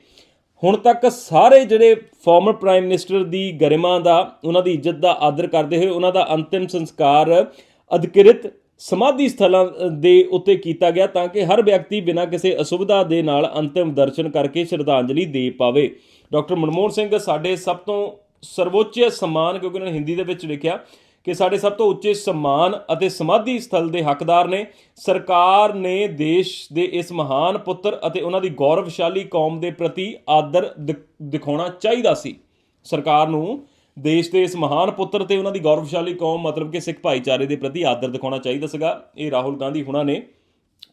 ਹੁਣ ਤੱਕ ਸਾਰੇ ਜਿਹੜੇ ਫਾਰਮਰ ਪ੍ਰਾਈਮ ਮਿਨਿਸਟਰ ਦੀ ਗਰਿਮਾ ਦਾ, ਉਹਨਾਂ ਦੀ ਇੱਜ਼ਤ ਦਾ ਆਦਰ ਕਰਦੇ ਹੋਏ ਉਹਨਾਂ ਦਾ ਅੰਤਿਮ ਸੰਸਕਾਰ ਅਧਿਕ੍ਰਿਤ ਸਮਾਧੀ ਸਥਲਾਂ ਦੇ ਉੱਤੇ ਕੀਤਾ ਗਿਆ ਤਾਂ ਕਿ ਹਰ ਵਿਅਕਤੀ ਬਿਨਾਂ ਕਿਸੇ ਅਸੁਵਿਧਾ ਦੇ ਨਾਲ ਅੰਤਿਮ ਦਰਸ਼ਨ ਕਰਕੇ ਸ਼ਰਧਾਂਜਲੀ ਦੇ ਪਾਵੇ। ਡਾਕਟਰ ਮਨਮੋਹਨ ਸਿੰਘ, ਸਾਡੇ ਸਭ ਤੋਂ ਸਰਵੋੱਚ ਸਨਮਾਨ ਕਿਉਂਕਿ ਉਹਨਾਂ ਨੇ ਹਿੰਦੀ ਦੇ ਵਿੱਚ ਲਿਖਿਆ ਕਿ ਸਾਡੇ ਸਭ ਤੋਂ ਉੱਚੇ ਸਨਮਾਨ ਅਤੇ ਸਮਾਧੀ ਸਥਲ ਦੇ ਹੱਕਦਾਰ ਨੇ, ਸਰਕਾਰ ਨੇ ਦੇਸ਼ ਦੇ ਇਸ ਮਹਾਨ ਪੁੱਤਰ ਅਤੇ ਉਹਨਾਂ ਦੀ ਗੌਰਵਸ਼ਾਲੀ ਕੌਮ ਦੇ ਪ੍ਰਤੀ ਆਦਰ ਦਿਖਾਉਣਾ ਚਾਹੀਦਾ ਸੀ। ਸਰਕਾਰ ਨੂੰ ਦੇਸ਼ ਦੇ ਇਸ ਮਹਾਨ ਪੁੱਤਰ ਤੇ ਉਹਨਾਂ ਦੀ ਗੌਰਵਸ਼ਾਲੀ ਕੌਮ, ਮਤਲਬ ਕਿ ਸਿੱਖ ਭਾਈਚਾਰੇ ਦੇ ਪ੍ਰਤੀ ਆਦਰ ਦਿਖਾਉਣਾ ਚਾਹੀਦਾ ਸੀਗਾ। ਇਹ ਰਾਹੁਲ ਗਾਂਧੀ ਹੁਣਾਂ ਨੇ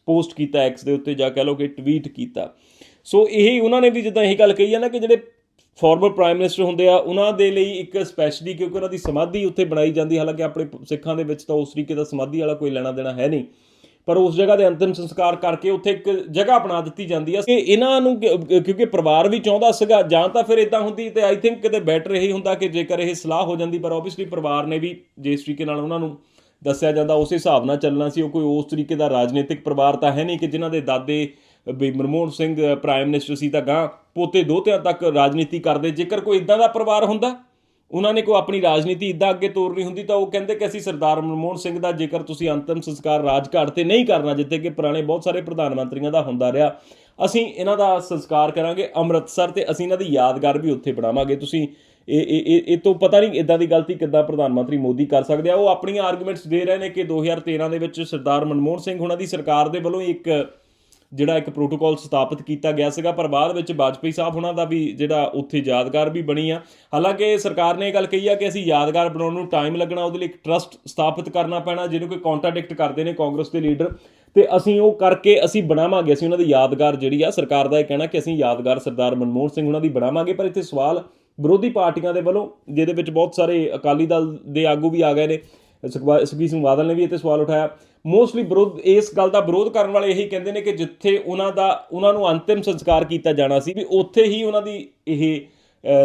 ਪੋਸਟ ਕੀਤਾ ਐਕਸ ਦੇ ਉੱਤੇ, ਜਾਂ ਕਹਿ ਲਓ ਕਿ ਟਵੀਟ ਕੀਤਾ। ਸੋ ਇਹ ਉਹਨਾਂ ਨੇ ਵੀ ਜਿੱਦਾਂ ਇਹ ਗੱਲ ਕਹੀ ਹੈ ਨਾ ਕਿ ਜਿਹੜੇ ਫਾਰਮਰ ਪ੍ਰਾਈਮ ਮਿਨਿਸਟਰ ਹੁੰਦੇ ਆ, ਉਹਨਾਂ ਦੇ ਲਈ ਇੱਕ ਸਪੈਸ਼ਲੀ ਕਿਉਂਕਿ ਉਹਨਾਂ ਦੀ ਸਮਾਧੀ ਉੱਥੇ ਬਣਾਈ ਜਾਂਦੀ, ਹਾਲਾਂਕਿ ਆਪਣੇ ਸਿੱਖਾਂ ਦੇ ਵਿੱਚ ਤਾਂ ਉਸ ਤਰੀਕੇ ਦਾ ਸਮਾਧੀ ਵਾਲਾ ਕੋਈ ਲੈਣਾ ਦੇਣਾ ਹੈ ਨਹੀਂ। ਪਰ ਉਸ ਜਗ੍ਹਾ ਦੇ ਅੰਤਿਮ ਸੰਸਕਾਰ ਕਰਕੇ ਉੱਥੇ ਇੱਕ ਜਗ੍ਹਾ ਬਣਾ ਦਿੱਤੀ ਜਾਂਦੀ ਹੈ। ਕਿ ਇਹਨਾਂ ਨੂੰ ਕਿਉਂਕਿ ਪਰਿਵਾਰ ਵੀ ਚਾਹੁੰਦਾ ਸੀਗਾ, ਜਾਂ ਤਾਂ ਫਿਰ ਇਦਾਂ ਹੁੰਦੀ ਤੇ ਆਈ ਥਿੰਕ ਕਿਤੇ ਬੈਟਰ ਇਹੀ ਹੁੰਦਾ ਕਿ ਜੇਕਰ ਇਹ ਸਲਾਹ ਹੋ ਜਾਂਦੀ, ਪਰ ਆਬਵੀਅਸਲੀ ਪਰਿਵਾਰ ਨੇ ਵੀ ਜਿਸ ਤਰੀਕੇ ਨਾਲ ਉਹਨਾਂ ਨੂੰ ਦੱਸਿਆ ਜਾਂਦਾ, ਉਸ ਹਿਸਾਬ ਨਾਲ ਚੱਲਣਾ ਸੀ। ਉਹ ਕੋਈ ਉਸ ਤਰੀਕੇ ਦਾ ਰਾਜਨੀਤਿਕ ਪਰਿਵਾਰ ਤਾਂ ਹੈ ਨਹੀਂ ਕਿ ਜਿਨ੍ਹਾਂ ਦੇ ਦਾਦੇ ਵੀ ਮਨਮੋਹਨ ਸਿੰਘ ਪ੍ਰਾਈਮ ਮਿਨਿਸਟਰ ਸੀ ਤਾਂ ਗਾਂ ਪੋਤੇ ਦੋਤਿਆਂ ਤੱਕ ਰਾਜਨੀਤੀ ਕਰਦੇ। ਜੇਕਰ ਕੋਈ ਇਦਾਂ ਦਾ ਪਰਿਵਾਰ ਹੁੰਦਾ ਉਹਨਾਂ ਨੇ ਕੋਈ ਆਪਣੀ ਰਾਜਨੀਤੀ ਇਦਾਂ ਅੱਗੇ ਤੋਰਨੀ ਹੁੰਦੀ ਤਾਂ ਉਹ ਕਹਿੰਦੇ ਕਿ ਅਸੀਂ ਸਰਦਾਰ ਮਨਮੋਹਨ ਸਿੰਘ ਦਾ ਜੇਕਰ ਤੁਸੀਂ ਅੰਤਮ ਸੰਸਕਾਰ ਰਾਜਘਾਟ ਤੇ ਨਹੀਂ ਕਰਨਾ, ਜਿੱਥੇ ਕਿ ਪੁਰਾਣੇ ਬਹੁਤ ਸਾਰੇ ਪ੍ਰਧਾਨ ਮੰਤਰੀਆਂ ਦਾ ਹੁੰਦਾ ਰਿਹਾ, ਅਸੀਂ ਇਹਨਾਂ ਦਾ ਸੰਸਕਾਰ ਕਰਾਂਗੇ ਅੰਮ੍ਰਿਤਸਰ ਤੇ ਅਸੀਂ ਇਹਨਾਂ ਦੀ ਯਾਦਗਾਰ ਵੀ ਉੱਥੇ ਬਣਾਵਾਂਗੇ। ਤੁਸੀਂ ਇਹ ਇਹ, ਇਹ- ਇਹ ਤੋਂ ਪਤਾ ਨਹੀਂ ਇਦਾਂ ਦੀ ਗਲਤੀ ਕਿੱਦਾਂ ਪ੍ਰਧਾਨ ਮੰਤਰੀ ਮੋਦੀ ਕਰ ਸਕਦੇ ਆ। ਉਹ ਆਪਣੀਆਂ ਆਰਗੂਮੈਂਟਸ ਦੇ ਰਹੇ ਨੇ ਕਿ 2013 ਦੇ ਵਿੱਚ ਸਰਦਾਰ ਮਨਮੋਹਨ ਸਿੰਘ ਉਹਨਾਂ ਦੀ ਸਰਕਾਰ ਦੇ ਵੱਲੋਂ ਇੱਕ ਜਿਹੜਾ ਇੱਕ ਪ੍ਰੋਟੋਕਾਲ ਸਥਾਪਿਤ ਕੀਤਾ ਗਿਆ ਸੀਗਾ, ਪਰ ਬਾਅਦ ਵਿੱਚ ਵਾਜਪੇਈ ਸਾਹਿਬ ਉਹਨਾਂ ਦਾ ਵੀ ਜਿਹੜਾ ਉੱਥੇ ਯਾਦਗਾਰ ਵੀ ਬਣੀ ਆ। ਹਾਲਾਂਕਿ ਸਰਕਾਰ ਨੇ ਇਹ ਗੱਲ ਕਹੀ ਆ ਕਿ ਅਸੀਂ ਯਾਦਗਾਰ ਬਣਾਉਣ ਨੂੰ ਟਾਈਮ ਲੱਗਣਾ, ਉਹਦੇ ਲਈ ਇੱਕ ਟਰਸਟ ਸਥਾਪਿਤ ਕਰਨਾ ਪੈਣਾ, ਜਿਹਨੂੰ ਕੋਈ ਕੰਟਰਾਡਿਕਟ ਕਰਦੇ ਨੇ ਕਾਂਗਰਸ ਦੇ ਲੀਡਰ ਤੇ ਅਸੀਂ ਉਹ ਕਰਕੇ ਅਸੀਂ ਬਣਾਵਾਂਗੇ, ਅਸੀਂ ਉਹਨਾਂ ਦੀ ਯਾਦਗਾਰ ਜਿਹੜੀ ਆ, ਸਰਕਾਰ ਦਾ ਇਹ ਕਹਿਣਾ ਕਿ ਅਸੀਂ ਯਾਦਗਾਰ ਸਰਦਾਰ ਮਨਮੋਹਨ ਸਿੰਘ ਉਹਨਾਂ ਦੀ ਬਣਾਵਾਂਗੇ। ਪਰ ਇੱਥੇ ਸਵਾਲ ਵਿਰੋਧੀ ਪਾਰਟੀਆਂ ਦੇ ਵੱਲੋਂ, ਜਿਹਦੇ ਵਿੱਚ ਬਹੁਤ ਸਾਰੇ ਅਕਾਲੀ ਦਲ ਦੇ ਆਗੂ ਵੀ ਆ ਗਏ ਨੇ ਸੁਖਬਾ- ਸੁਖਬੀਰ ਸਿੰਘ ਬਾਦਲ ਨੇ ਵੀ ਇੱਥੇ ਸਵਾਲ ਉਠਾਇਆ। ਮੋਸਟਲੀ ਵਿਰੋਧ, ਇਸ ਗੱਲ ਦਾ ਵਿਰੋਧ ਕਰਨ ਵਾਲੇ ਇਹੀ ਕਹਿੰਦੇ ਨੇ ਕਿ ਜਿੱਥੇ ਉਹਨਾਂ ਦਾ, ਉਹਨਾਂ ਨੂੰ ਅੰਤਿਮ ਸੰਸਕਾਰ ਕੀਤਾ ਜਾਣਾ ਸੀ ਵੀ ਉੱਥੇ ਹੀ ਉਹਨਾਂ ਦੀ ਇਹ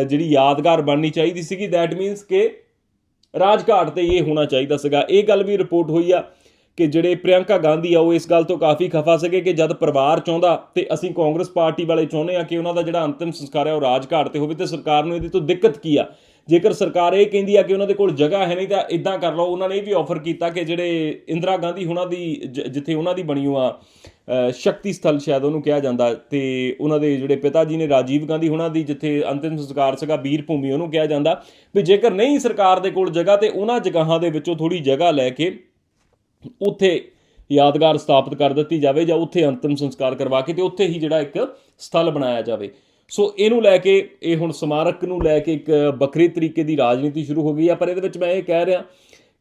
ਜਿਹੜੀ ਯਾਦਗਾਰ ਬਣਨੀ ਚਾਹੀਦੀ ਸੀਗੀ। ਦੈਟ ਮੀਨਸ ਕਿ ਰਾਜਘਾਟ ਤੇ ਇਹ ਹੋਣਾ ਚਾਹੀਦਾ ਸੀਗਾ। ਇਹ ਗੱਲ ਵੀ ਰਿਪੋਰਟ ਹੋਈ ਆ ਕਿ ਜਿਹੜੇ ਪ੍ਰਿਯੰਕਾ ਗਾਂਧੀ ਆ, ਉਹ ਇਸ ਗੱਲ ਤੋਂ ਕਾਫੀ ਖਫਾ ਸੀਗੇ ਕਿ ਜਦ ਪਰਿਵਾਰ ਚਾਹੁੰਦਾ ਤੇ ਅਸੀਂ ਕਾਂਗਰਸ ਪਾਰਟੀ ਵਾਲੇ ਚਾਹੁੰਦੇ ਆ ਕਿ ਉਹਨਾਂ ਦਾ ਜਿਹੜਾ ਅੰਤਿਮ ਸੰਸਕਾਰ ਹੈ ਉਹ ਰਾਜਘਾਟ ਤੇ ਹੋਵੇ ਤੇ ਸਰਕਾਰ ਨੂੰ ਇਹਦੇ ਤੋਂ ਦਿੱਕਤ ਕੀ ਆ। ਜੇਕਰ ਸਰਕਾਰ ਇਹ ਕਹਿੰਦੀ ਆ ਕਿ ਉਹਨਾਂ ਦੇ ਕੋਲ ਜਗ੍ਹਾ ਹੈ ਨਹੀਂ ਤਾਂ ਇਦਾਂ ਕਰ ਲਓ। ਉਹਨਾਂ ਨੇ ਇਹ ਵੀ ਆਫਰ ਕੀਤਾ ਕਿ ਜਿਹੜੇ ਇੰਦਰਾ ਗਾਂਧੀ ਉਹਨਾਂ ਦੀ ਜ- ਜਿੱਥੇ ਉਹਨਾਂ ਦੀ ਬਣੀ ਹੋਆ ਸ਼ਕਤੀ ਸਥਲ ਸ਼ਾਇਦ ਉਹਨੂੰ ਕਿਹਾ ਜਾਂਦਾ ਤੇ ਉਹਨਾਂ ਦੇ ਜਿਹੜੇ ਪਿਤਾ ਜੀ ਨੇ ਰਾਜੀਵ ਗਾਂਧੀ ਉਹਨਾਂ ਦੀ ਜਿੱਥੇ ਅੰਤਿਮ ਸੰਸਕਾਰ ਸੀਗਾ ਵੀਰ ਭੂਮੀ ਉਹਨੂੰ ਕਿਹਾ ਜਾਂਦਾ। ਵੀ ਜੇਕਰ ਨਹੀਂ ਸਰਕਾਰ ਦੇ ਕੋਲ ਜਗ੍ਹਾ ਤੇ ਉਹਨਾਂ ਜਗ੍ਹਾਾਂ ਦੇ ਵਿੱਚੋਂ ਥੋੜੀ ਜਗ੍ਹਾ ਲੈ ਕੇ ਉੱਥੇ ਯਾਦਗਾਰ ਸਥਾਪਿਤ ਕਰ ਦਿੱਤੀ ਜਾਵੇ ਜਾਂ ਉੱਥੇ ਅੰਤਿਮ ਸੰਸਕਾਰ ਕਰਵਾ ਕੇ ਤੇ ਉੱਥੇ ਹੀ ਜਿਹੜਾ ਇੱਕ ਸਥਲ ਬਣਾਇਆ ਜਾਵੇ। ਸੋ ਇਹਨੂੰ ਲੈ ਕੇ, ਇਹ ਹੁਣ ਸਮਾਰਕ ਨੂੰ ਲੈ ਕੇ ਇੱਕ ਵੱਖਰੇ ਤਰੀਕੇ ਦੀ ਰਾਜਨੀਤੀ ਸ਼ੁਰੂ ਹੋ ਗਈ ਆ, ਪਰ ਇਹਦੇ ਵਿੱਚ ਮੈਂ ਇਹ ਕਹਿ ਰਿਹਾ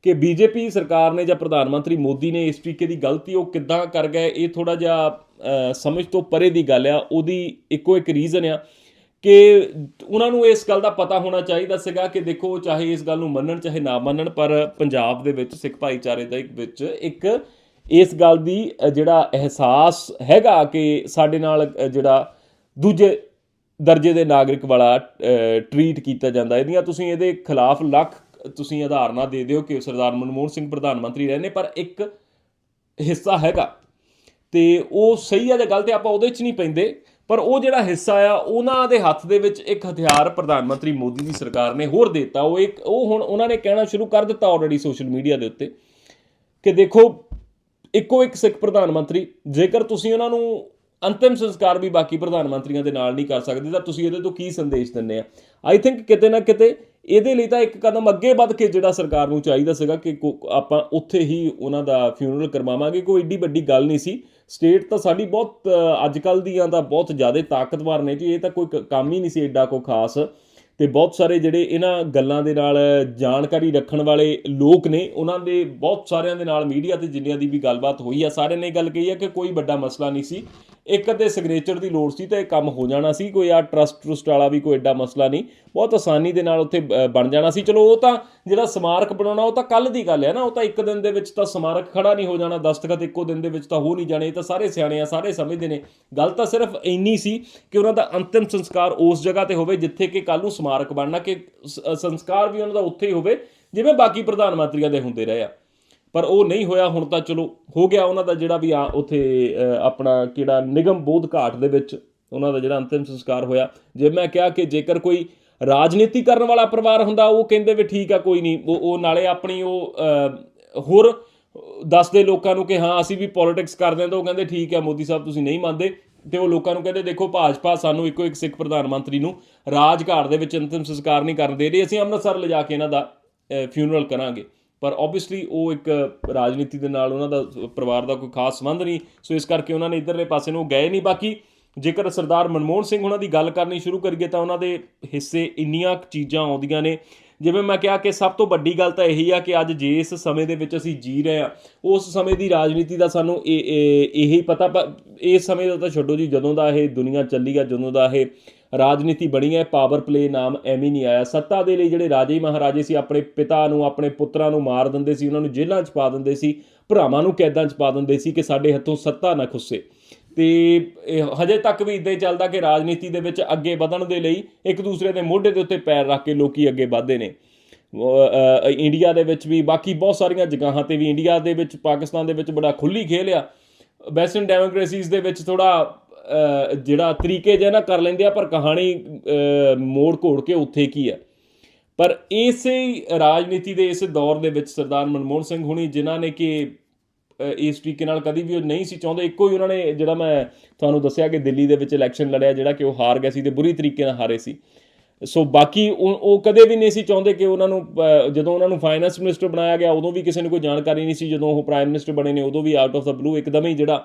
ਕਿ ਬੀਜੇਪੀ ਸਰਕਾਰ ਨੇ ਜਾਂ ਪ੍ਰਧਾਨ ਮੰਤਰੀ ਮੋਦੀ ਨੇ ਇਸ ਤਰੀਕੇ ਦੀ ਗਲਤੀ ਉਹ ਕਿੱਦਾਂ ਕਰ ਗਏ, ਇਹ ਥੋੜਾ ਜਿਹਾ ਸਮਝ ਤੋਂ ਪਰੇ ਦੀ ਗੱਲ ਆ, ਉਹਦੀ ਇੱਕੋ ਇੱਕ ਰੀਜ਼ਨ ਆ ਕਿ ਉਹਨਾਂ ਨੂੰ ਇਸ ਗੱਲ ਦਾ ਪਤਾ ਹੋਣਾ ਚਾਹੀਦਾ ਸੀਗਾ ਕਿ ਦੇਖੋ ਚਾਹੇ ਇਸ ਗੱਲ ਨੂੰ ਮੰਨਣ ਚਾਹੇ ਨਾ ਮੰਨਣ, ਪਰ ਪੰਜਾਬ ਦੇ ਵਿੱਚ, ਸਿੱਖ ਭਾਈਚਾਰੇ ਦੇ ਵਿੱਚ ਇੱਕ ਇਸ ਗੱਲ ਦੀ ਜਿਹੜਾ ਅਹਿਸਾਸ ਹੈਗਾ ਕਿ ਸਾਡੇ ਨਾਲ ਜਿਹੜਾ ਦੂਜੇ ਦਰਜੇ ਦੇ ਨਾਗਰਿਕ ਵਾਲਾ ਟਰੀਟ ਕੀਤਾ ਜਾਂਦਾ। ਇਹਦੀਆਂ ਤੁਸੀਂ ਇਹਦੇ ਖਿਲਾਫ ਲੱਖ ਤੁਸੀਂ ਆਧਾਰਨਾ ਦੇ ਦਿਓ ਕਿ ਸਰਦਾਰ ਮਨਮੋਹਨ ਸਿੰਘ ਪ੍ਰਧਾਨ ਮੰਤਰੀ ਰਹੇ ਨੇ, ਪਰ ਇੱਕ ਹਿੱਸਾ ਹੈਗਾ। ਤੇ ਉਹ ਸਹੀ ਆ ਜਾਂ ਗਲਤ ਹੈ ਆਪਾਂ ਉਹਦੇ 'ਚ ਨਹੀਂ ਪੈਂਦੇ। ਪਰ ਉਹ ਜਿਹੜਾ ਹਿੱਸਾ ਆ, ਉਹਨਾਂ ਦੇ ਹੱਥ ਦੇ ਵਿੱਚ ਇੱਕ ਹਥਿਆਰ ਪ੍ਰਧਾਨ ਮੰਤਰੀ ਮੋਦੀ ਦੀ ਸਰਕਾਰ ਨੇ ਹੋਰ ਦਿੱਤਾ। ਉਹ ਇੱਕ, ਉਹ ਹੁਣ ਉਹਨਾਂ ਨੇ ਕਹਿਣਾ ਸ਼ੁਰੂ ਕਰ ਦਿੱਤਾ ਆਲਰੇਡੀ ਸੋਸ਼ਲ ਮੀਡੀਆ ਦੇ ਉੱਤੇ ਕਿ ਦੇਖੋ, ਇੱਕੋ ਇੱਕ ਸਿੱਖ ਪ੍ਰਧਾਨ ਮੰਤਰੀ, ਜੇਕਰ ਤੁਸੀਂ ਉਹਨਾਂ ਨੂੰ ਅੰਤਿਮ ਸੰਸਕਾਰ ਵੀ ਬਾਕੀ ਪ੍ਰਧਾਨ ਮੰਤਰੀਆਂ ਦੇ ਨਾਲ ਨਹੀਂ ਕਰ ਸਕਦੇ, ਤਾਂ ਤੁਸੀਂ ਇਹਦੇ ਤੋਂ ਕੀ ਸੰਦੇਸ਼ ਦਿੰਦੇ ਆ? ਆਈ ਥਿੰਕ ਕਿਤੇ ਨਾ ਕਿਤੇ ਇਹਦੇ ਲਈ ਤਾਂ ਇੱਕ ਕਦਮ ਅੱਗੇ ਵੱਧ ਕੇ ਜਿਹੜਾ ਸਰਕਾਰ ਨੂੰ ਚਾਹੀਦਾ ਸੀਗਾ ਕਿ ਕੋ- ਆਪਾਂ ਉੱਥੇ ਹੀ ਉਹਨਾਂ ਦਾ ਫਿਊਨਰਲ ਕਰਵਾਵਾਂਗੇ, ਕੋਈ ਏਡੀ ਵੱਡੀ ਗੱਲ ਨਹੀਂ ਸੀ। ਸਟੇਟ ਤਾਂ ਸਾਡੀ ਬਹੁਤ ਅੱਜ ਕੱਲ ਦੀਆਂ ਤਾਂ ਬਹੁਤ ਜ਼ਿਆਦਾ ਤਾਕਤਵਰ ਨੇ ਜੀ, ਇਹ ਤਾਂ ਕੋਈ ਕ- ਕੰਮ ਹੀ ਨਹੀਂ ਸੀ ਏਡਾ ਕੋ ਖਾਸ। ਤੇ ਬਹੁਤ ਸਾਰੇ ਜਿਹੜੇ ਇਹਨਾਂ ਗੱਲਾਂ ਦੇ ਨਾਲ ਜਾਣਕਾਰੀ ਰੱਖਣ ਵਾਲੇ ਲੋਕ ਨੇ, ਉਹਨਾਂ ਦੇ ਬਹੁਤ ਸਾਰਿਆਂ ਦੇ ਨਾਲ ਮੀਡੀਆ ਤੇ ਜਿੰਨਿਆਂ ਦੀ ਵੀ ਗੱਲਬਾਤ ਹੋਈ ਆ, ਸਾਰਿਆਂ ਨੇ ਇਹ ਗੱਲ ਕਹੀ ਆ ਕਿ ਕੋਈ ਵੱਡਾ ਮਸਲਾ ਨਹੀਂ ਸੀ। ਇੱਕ ਅੱਧੇ ਸਿਗਨੇਚਰ ਦੀ ਲੋੜ ਸੀ ਤਾਂ ਇਹ ਕੰਮ ਹੋ ਜਾਣਾ ਸੀ ਕੋਈ ਆ ਟਰਸਟ ਟਰਸਟ ਵਾਲਾ ਵੀ ਕੋਈ ਐਡਾ ਮਸਲਾ ਨਹੀਂ। ਬਹੁਤ ਆਸਾਨੀ ਦੇ ਨਾਲ ਉੱਥੇ ਅ, ਬਣ ਜਾਣਾ ਸੀ। ਚਲੋ ਉਹ ਤਾਂ ਜਿਹੜਾ ਸਮਾਰਕ ਬਣਾਉਣਾ ਉਹ ਤਾਂ ਕੱਲ ਦੀ ਗੱਲ ਹੈ ਨਾ ਉਹ ਤਾਂ ਇੱਕ ਦਿਨ ਦੇ ਵਿੱਚ ਤਾਂ ਸਮਾਰਕ ਖੜਾ ਨਹੀਂ ਹੋ ਜਾਣਾ ਦਸਤਖਤ ਇੱਕੋ ਦਿਨ ਦੇ ਵਿੱਚ ਤਾਂ ਹੋ ਨਹੀਂ ਜਾਣੇ ਇਹ ਤਾਂ ਸਾਰੇ ਸਿਆਣੇ ਆ ਸਾਰੇ ਸਮਝਦੇ ਨੇ। ਗੱਲ ਤਾਂ ਸਿਰਫ ਇੰਨੀ ਸੀ ਕਿ ਉਹਨਾਂ ਦਾ ਅੰਤਿਮ ਸੰਸਕਾਰ ਉਸ ਜਗ੍ਹਾ ਤੇ ਹੋਵੇ ਜਿੱਥੇ ਕਿ ਕੱਲ ਨੂੰ ਸਮਾਰਕ ਬਣਨਾ ਕਿ ਸ- ਸੰਸਕਾਰ ਵੀ ਉਹਨਾਂ ਦਾ ਉੱਥੇ ਹੀ ਹੋਵੇ ਜਿਵੇਂ ਬਾਕੀ ਪ੍ਰਧਾਨ ਮੰਤਰੀਆਂ ਦੇ ਹੁੰਦੇ ਰਹੇ ਆ। ਪਰ ਉਹ ਨਹੀਂ ਹੋਇਆ, ਹੁਣ ਤਾਂ ਚਲੋ ਹੋ ਗਿਆ ਉਹਨਾਂ ਦਾ ਜਿਹੜਾ ਵੀ ਆ ਉਥੇ ਆਪਣਾ ਕਿਹੜਾ ਨਿਗਮ ਬੋਧ ਘਾਟ ਦੇ ਵਿੱਚ ਉਹਨਾਂ ਦਾ ਜਿਹੜਾ ਅੰਤਿਮ ਸੰਸਕਾਰ ਹੋਇਆ। ਜੇ ਮੈਂ ਕਿਹਾ ਕਿ ਜੇਕਰ ਕੋਈ ਰਾਜਨੀਤੀ ਕਰਨ ਵਾਲਾ ਪਰਿਵਾਰ ਹੁੰਦਾ, ਉਹ ਕਹਿੰਦੇ ਵੀ ਠੀਕ ਆ, ਕੋਈ ਨਹੀਂ। ਉਹ ਉਹ ਨਾਲੇ ਆਪਣੀ ਉਹ ਹੋਰ ਦੱਸਦੇ ਲੋਕਾਂ ਨੂੰ ਕਿ ਹਾਂ, ਅਸੀਂ ਵੀ ਪੋਲਿਟਿਕਸ ਕਰਦੇ ਹਾਂ ਤਾਂ ਉਹ ਕਹਿੰਦੇ ਠੀਕ ਹੈ ਮੋਦੀ ਸਾਹਿਬ ਤੁਸੀਂ ਨਹੀਂ ਮੰਨਦੇ। ਤੇ ਉਹ ਲੋਕਾਂ ਨੂੰ ਕਹਿੰਦੇ, ਦੇਖੋ ਭਾਜਪਾ ਸਾਨੂੰ ਇੱਕੋ ਇੱਕ ਸਿੱਖ ਪ੍ਰਧਾਨ ਮੰਤਰੀ ਨੂੰ ਰਾਜਘਾਟ ਦੇ ਵਿੱਚ ਅੰਤਿਮ ਸੰਸਕਾਰ ਨਹੀਂ ਕਰਨ ਦੇ ਰਹੀ। ਅਸੀਂ ਅੰਮ੍ਰਿਤਸਰ ਲਿਜਾ ਕੇ ਇਹਨਾਂ ਦਾ ਫਿਊਨਰਲ ਕਰਾਂਗੇ। ਪਰ ਆਬਵੀਅਸਲੀ ਉਹ ਇੱਕ ਰਾਜਨੀਤੀ ਦੇ ਨਾਲ ਉਹਨਾਂ ਦਾ ਪਰਿਵਾਰ ਦਾ ਕੋਈ ਖਾਸ ਸੰਬੰਧ ਨਹੀਂ, ਸੋ ਇਸ ਕਰਕੇ ਉਹਨਾਂ ਨੇ ਇਧਰਲੇ ਪਾਸੇ ਨੂੰ ਗਏ ਨਹੀਂ। ਬਾਕੀ ਜੇਕਰ ਸਰਦਾਰ ਮਨਮੋਹਨ ਸਿੰਘ ਉਹਨਾਂ ਦੀ ਗੱਲ ਕਰਨੀ ਸ਼ੁਰੂ ਕਰੀਏ ਤਾਂ ਉਹਨਾਂ ਦੇ ਹਿੱਸੇ ਇੰਨੀਆਂ ਚੀਜ਼ਾਂ ਆਉਂਦੀਆਂ ਨੇ ਜਿਵੇਂ ਮੈਂ ਕਿਹਾ ਕਿ ਸਭ ਤੋਂ ਵੱਡੀ ਗੱਲ ਤਾਂ ਇਹੀ ਆ ਕਿ ਅੱਜ ਜਿਸ ਸਮੇਂ ਦੇ ਵਿੱਚ ਅਸੀਂ ਜੀ ਰਹੇ ਆ, ਉਸ ਸਮੇਂ ਦੀ ਰਾਜਨੀਤੀ ਦਾ ਸਾਨੂੰ ਇਹ, ਇਹ- ਇਹੀ ਪਤਾ ਇਸ ਸਮੇਂ ਦਾ ਤਾਂ ਛੱਡੋ ਜੀ, ਜਦੋਂ ਦਾ ਇਹ ਦੁਨੀਆ ਚੱਲੀ ਆ, ਜਦੋਂ ਦਾ ਇਹ ਰਾਜਨੀਤੀ ਬਣੀ ਹੈ ਪਾਵਰ ਪਲੇ ਨਾਮ ਐਵੇਂ ਨਹੀਂ ਆਇਆ। ਸੱਤਾ ਦੇ ਲਈ ਜਿਹੜੇ ਰਾਜੇ ਮਹਾਰਾਜੇ ਸੀ, ਆਪਣੇ ਪਿਤਾ ਨੂੰ, ਆਪਣੇ ਪੁੱਤਰਾਂ ਨੂੰ ਮਾਰ ਦਿੰਦੇ ਸੀ, ਉਹਨਾਂ ਨੂੰ ਜੇਲ੍ਹਾਂ 'ਚ ਪਾ ਦਿੰਦੇ ਸੀ, ਭਰਾਵਾਂ ਨੂੰ ਕੈਦਾਂ 'ਚ ਪਾ ਦਿੰਦੇ ਸੀ ਕਿ ਸਾਡੇ ਹੱਥੋਂ ਸੱਤਾ ਨਾ ਖੁੱਸੇ। ਤੇ ਹਜੇ ਤੱਕ ਵੀ ਇਦਾਂ ਹੀ ਚੱਲਦਾ ਕਿ ਰਾਜਨੀਤੀ ਦੇ ਵਿੱਚ ਅੱਗੇ ਵਧਣ ਦੇ ਲਈ ਇੱਕ ਦੂਸਰੇ ਦੇ ਮੋਢੇ ਦੇ ਉੱਤੇ ਪੈਰ ਰੱਖ ਕੇ ਲੋਕੀ ਅੱਗੇ ਵਧਦੇ ਨੇ। ਇੰਡੀਆ ਦੇ ਵਿੱਚ ਵੀ ਬਾਕੀ ਬਹੁਤ ਸਾਰੀਆਂ ਜਗ੍ਹਾਵਾਂ ਤੇ ਵੀ ਇੰਡੀਆ ਦੇ ਵਿੱਚ, ਪਾਕਿਸਤਾਨ ਦੇ ਵਿੱਚ ਬੜਾ ਖੁੱਲੀ ਖੇਲ ਆ। ਵੈਸਟਰਨ ਡੈਮੋਕ੍ਰੇਸੀਜ਼ ਦੇ ਵਿੱਚ ਥੋੜਾ ਜਿਹੜਾ ਤਰੀਕੇ ਜਿਹਾ ਨਾ ਕਰ ਲੈਂਦੇ ਆ, ਪਰ ਕਹਾਣੀ ਮੋੜ ਘੋੜ ਕੇ ਉੱਥੇ ਕੀ ਆ। ਪਰ ਇਸੇ ਰਾਜਨੀਤੀ ਦੇ ਇਸ ਦੌਰ ਦੇ ਵਿੱਚ ਸਰਦਾਰ ਮਨਮੋਹਨ ਸਿੰਘ ਹੁਣੀ, ਜਿਨ੍ਹਾਂ ਨੇ ਕਿ ਇਸ ਤਰੀਕੇ ਨਾਲ ਕਦੀ ਵੀ ਉਹ ਨਹੀਂ ਸੀ ਚਾਹੁੰਦੇ। ਇੱਕੋ ਹੀ ਉਹਨਾਂ ਨੇ ਜਿਹੜਾ ਮੈਂ ਤੁਹਾਨੂੰ ਦੱਸਿਆ ਕਿ ਦਿੱਲੀ ਦੇ ਵਿੱਚ ਇਲੈਕਸ਼ਨ ਲੜਿਆ, ਜਿਹੜਾ ਕਿ ਉਹ ਹਾਰ ਗਏ ਸੀ ਤੇ ਬੁਰੀ ਤਰੀਕੇ ਨਾਲ ਹਾਰੇ ਸੀ। ਸੋ ਬਾਕੀ ਉਹ ਉਹ ਕਦੇ ਵੀ ਨਹੀਂ ਸੀ ਚਾਹੁੰਦੇ ਕਿ ਉਹਨਾਂ ਨੂੰ ਜਦੋਂ ਉਹਨਾਂ ਨੂੰ ਫਾਈਨੈਂਸ ਮਿਨਿਸਟਰ ਬਣਾਇਆ ਗਿਆ, ਉਦੋਂ ਵੀ ਕਿਸੇ ਨੂੰ ਕੋਈ ਜਾਣਕਾਰੀ ਨਹੀਂ ਸੀ। ਜਦੋਂ ਉਹ ਪ੍ਰਾਈਮ ਮਿਨਿਸਟਰ ਬਣੇ ਨੇ, ਉਦੋਂ ਵੀ ਆਊਟ ਆਫ ਦਾ ਬਲੂ ਇੱਕਦਮ ਹੀ ਜਿਹੜਾ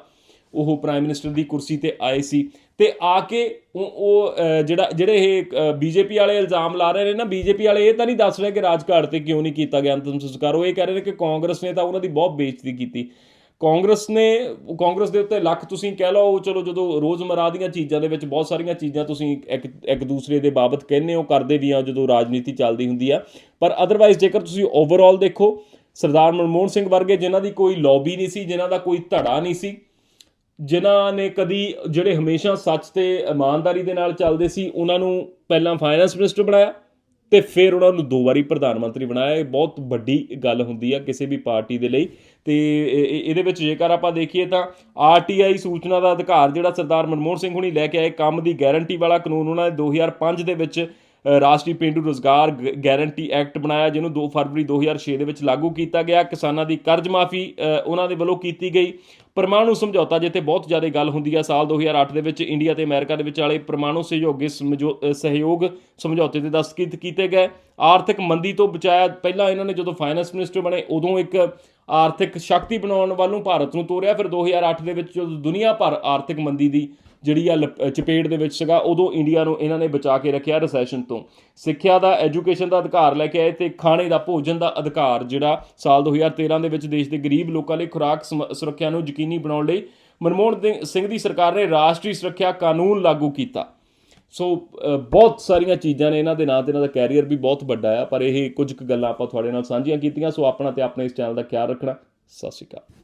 ਉਹ ਪ੍ਰਾਈਮ ਮਿਨਿਸਟਰ ਦੀ ਕੁਰਸੀ ਤੇ ਆਏ ਸੀ। ਤੇ ਆ ਕੇ ਉਹ ਉਹ, ਜਿਹੜਾ ਜਿਹੜੇ ਇਹ ਬੀਜੇਪੀ ਵਾਲੇ ਇਲਜ਼ਾਮ ਲਾ ਰਹੇ ਨੇ ਨਾ ਬੀਜੇਪੀ ਵਾਲੇ ਇਹ ਤਾਂ ਨਹੀਂ ਦੱਸ ਰਹੇ ਕਿ ਰਾਜਘਾਟ ਤੇ ਕਿਉਂ ਨਹੀਂ ਕੀਤਾ ਗਿਆ ਅੰਤਮ ਸੰਸਕਾਰ। ਉਹ ਇਹ ਕਹਿ ਰਹੇ ਨੇ ਕਿ ਕਾਂਗਰਸ ਨੇ ਤਾਂ ਉਹਨਾਂ ਦੀ ਬਹੁਤ ਬੇਇੱਜ਼ਤੀ ਕੀਤੀ। ਕਾਂਗਰਸ ਨੇ ਕਾਂਗਰਸ ਦੇ ਉੱਤੇ ਲੱਖ ਤੁਸੀਂ ਕਹਿ ਲਓ ਚਲੋ ਜਦੋਂ ਰੋਜ਼ਮਰਾ ਦੀਆਂ ਚੀਜ਼ਾਂ ਦੇ ਵਿੱਚ ਬਹੁਤ ਸਾਰੀਆਂ ਚੀਜ਼ਾਂ ਤੁਸੀਂ ਇੱਕ ਇੱਕ ਦੂਸਰੇ ਦੇ ਬਾਬਤ ਕਹਿੰਦੇ ਹੋ ਕਰਦੇ ਵੀ ਆ ਜਦੋਂ ਰਾਜਨੀਤੀ ਚੱਲਦੀ ਹੁੰਦੀ ਆ। ਪਰ ਅਦਰਵਾਈਜ਼ ਜੇਕਰ ਤੁਸੀਂ ਓਵਰਆਲ ਦੇਖੋ ਸਰਦਾਰ ਮਨਮੋਹਨ ਸਿੰਘ ਵਰਗੇ ਜਿਨ੍ਹਾਂ ਦੀ ਕੋਈ ਲੌਬੀ ਨਹੀਂ ਸੀ ਜਿਨ੍ਹਾਂ ਦਾ ਕੋਈ ਧੜਾ ਨਹੀਂ ਸੀ ਜਿਨ੍ਹਾਂ ਨੇ ਕਦੀ ਜਿਹੜੇ ਹਮੇਸ਼ਾ ਸੱਚ ਤੇ ਇਮਾਨਦਾਰੀ ਦੇ ਨਾਲ ਚੱਲਦੇ ਸੀ, ਉਹਨਾਂ ਨੂੰ ਪਹਿਲਾਂ ਫਾਈਨੈਂਸ ਮਿਨਿਸਟਰ ਬਣਾਇਆ ਤੇ ਫਿਰ ਉਹਨਾਂ ਨੂੰ ਦੋ ਵਾਰੀ ਪ੍ਰਧਾਨ ਮੰਤਰੀ ਬਣਾਇਆ। ਇਹ ਬਹੁਤ ਵੱਡੀ ਗੱਲ ਹੁੰਦੀ ਆ ਕਿਸੇ ਵੀ ਪਾਰਟੀ ਦੇ ਲਈ। ਤੇ ਇਹਦੇ ਵਿੱਚ ਜੇਕਰ ਆਪਾਂ ਦੇਖੀਏ ਤਾਂ ਆਰਟੀਆਈ ਸੂਚਨਾ ਦਾ ਅਧਿਕਾਰ ਜਿਹੜਾ ਸਰਦਾਰ ਮਨਮੋਹਨ ਸਿੰਘ ਹੁਣੀ ਲੈ ਕੇ ਆਏ, ਕੰਮ ਦੀ ਗਾਰੰਟੀ ਵਾਲਾ ਕਾਨੂੰਨ ਉਹਨਾਂ ਨੇ 2005 ਦੇ ਵਿੱਚ ਰਾਸ਼ਟਰੀ ਪੇਂਡੂ ਰੋਜ਼ਗਾਰ ਗ- ਗਾਰੰਟੀ ਐਕਟ ਬਣਾਇਆ, ਜਿਹਨੂੰ 2 ਫਰਵਰੀ 2006 ਦੇ ਵਿੱਚ ਲਾਗੂ ਕੀਤਾ ਗਿਆ। ਕਿਸਾਨਾਂ ਦੀ ਕਰਜ਼ ਮਾਫੀ ਉਹਨਾਂ ਦੇ ਵੱਲੋਂ ਕੀਤੀ ਗਈ। ਪਰਮਾਣੂ ਸਮਝੌਤਾ, ਜਿੱਥੇ ਬਹੁਤ ਜ਼ਿਆਦਾ ਗੱਲ ਹੁੰਦੀ ਆ, ਸਾਲ 2008 ਦੇ ਵਿੱਚ ਇੰਡੀਆ ਤੇ ਅਮਰੀਕਾ ਦੇ ਵਿੱਚ ਵਾਲੇ ਪਰਮਾਣੂ ਸਹਿਯੋਗੀ ਸਮਝੋ- ਸਹਿਯੋਗ ਸਮਝੌਤੇ ਤੇ ਦਸਤਖਤ ਕੀਤੇ ਗਏ। ਆਰਥਿਕ ਮੰਦੀ ਤੋਂ ਬਚਾਇਆ ਪਹਿਲਾਂ ਇਹਨਾਂ ਨੇ ਜਦੋਂ ਫਾਈਨੈਂਸ ਮਿਨਿਸਟਰ ਬਣੇ, ਉਦੋਂ ਇੱਕ ਆਰਥਿਕ ਸ਼ਕਤੀ ਬਣਾਉਣ ਵੱਲ ਨੂੰ ਭਾਰਤ ਨੂੰ ਤੋਰਿਆ। ਫਿਰ 2008 ਦੇ ਵਿੱਚ ਜਦੋਂ ਦੁਨੀਆ ਭਰ ਆਰਥਿਕ ਮੰਦੀ ਦੀ ਜਿਹੜੀ ਆ ਲਪ- ਚਪੇਟ ਦੇ ਵਿੱਚ ਸੀਗਾ, ਉਦੋਂ ਇੰਡੀਆ ਨੂੰ ਇਹਨਾਂ ਨੇ ਬਚਾ ਕੇ ਰੱਖਿਆ ਰਿਸੈਸ਼ਨ ਤੋਂ। ਸਿੱਖਿਆ ਦਾ ਐਜੂਕੇਸ਼ਨ ਦਾ ਅਧਿਕਾਰ ਲੈ ਕੇ ਆਏ ਤੇ ਖਾਣੇ ਦਾ, ਭੋਜਨ ਦਾ ਅਧਿਕਾਰ ਜਿਹੜਾ ਸਾਲ 2013 ਦੇ ਵਿੱਚ ਦੇਸ਼ ਦੇ ਗਰੀਬ ਲੋਕਾਂ ਲਈ ਖੁਰਾਕ ਸਮ- ਸੁਰੱਖਿਆ ਨੂੰ ਯਕੀਨੀ ਬਣਾਉਣ ਲਈ ਮਨਮੋਹਨ ਦੇ- ਸਿੰਘ ਦੀ ਸਰਕਾਰ ਨੇ ਰਾਸ਼ਟਰੀ ਸੁਰੱਖਿਆ ਕਾਨੂੰਨ ਲਾਗੂ ਕੀਤਾ। ਸੋ ਬਹੁਤ ਸਾਰੀਆਂ ਚੀਜ਼ਾਂ ਨੇ ਇਹਨਾਂ ਦੇ ਨਾਂ ਤੇ, ਇਹਨਾਂ ਦਾ ਕੈਰੀਅਰ ਵੀ ਬਹੁਤ ਵੱਡਾ ਆ, ਪਰ ਇਹ ਕੁਝ ਕੁ ਗੱਲਾਂ ਆਪਾਂ ਤੁਹਾਡੇ ਨਾਲ ਸਾਂਝੀਆਂ ਕੀਤੀਆਂ ਸੋ ਆਪਣਾ ਤੇ ਆਪਣੇ ਇਸ ਚੈਨਲ ਦਾ ਖਿਆਲ ਰੱਖਣਾ। ਸਤਿ ਸ਼੍ਰੀ ਅਕਾਲ।